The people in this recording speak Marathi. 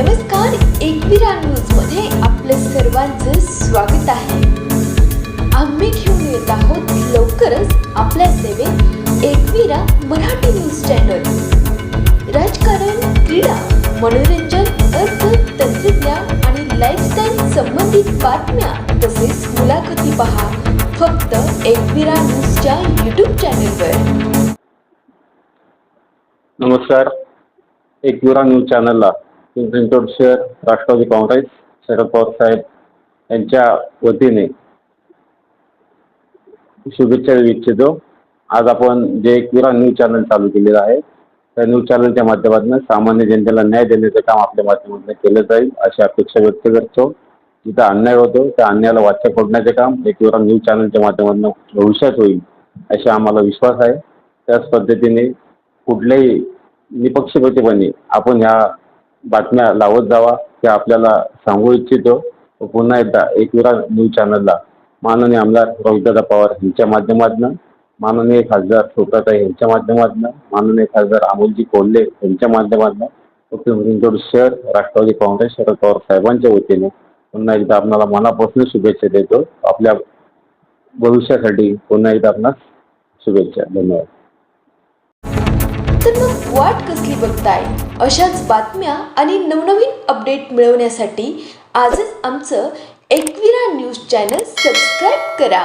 नमस्कार एकविरा न्यूजमध्ये आपलं सर्वांचं स्वागत आहे. आम्ही घेऊन येत आहोत लवकरच आपल्या सेवेत एकविरा मराठी न्यूज चॅनल. राजकारण क्रीडा मनोरंजन अर्थ तंत्रज्ञान आणि लाईफस्टाईल संबंधित बातम्या तसेच मुलाखती पहा. फक्त एकविरा न्यूजच्या यूट्यूब चॅनलवर. नमस्कार. एकविरा न्यूज चॅनलला पिंपरी शहर राष्ट्रवादी काँग्रेस शरद पवार साहेब यांच्या वतीने शुभेच्छा देऊ इच्छितो. आज आपण जे एकविरा न्यूज चॅनल चालू केलेलं आहे त्या न्यूज चॅनलच्या माध्यमातून सामान्य जनतेला न्याय देण्याचं काम आपल्या माध्यमातून केलं जाईल अशी अपेक्षा व्यक्त करतो. जिथं अन्याय होतो त्या अन्यायाला वाचा फोडण्याचे काम एकविरा न्यूज चॅनलच्या माध्यमातून भविष्यात होईल अशा आम्हाला विश्वास आहे. त्याच पद्धतीने कुठल्याही निपक्षपातीपणे आपण ह्या बातम्या लावत जावा हे आपल्याला सांगू इच्छितो. पुन्हा एकदा एकविरा न्यूज चॅनलला माननीय आमदार रोहितदादा पवार यांच्या माध्यमातून माननीय खासदार छोटाताई यांच्या माध्यमातून माननीय खासदार अमोलजी कोल्हे यांच्या माध्यमातून पिंपरी शहर राष्ट्रवादी काँग्रेस शरद पवार साहेबांच्या वतीने पुन्हा एकदा आपणाला मनापासून शुभेच्छा देतो. आपल्या भविष्यासाठी पुन्हा एकदा आपणास शुभेच्छा. धन्यवाद. तर मग वाट कसली बघताय? अशाच बातम्या आणि नवनवीन अपडेट मिळवण्यासाठी आजच आमचं एकविरा न्यूज चॅनल सबस्क्राईब करा.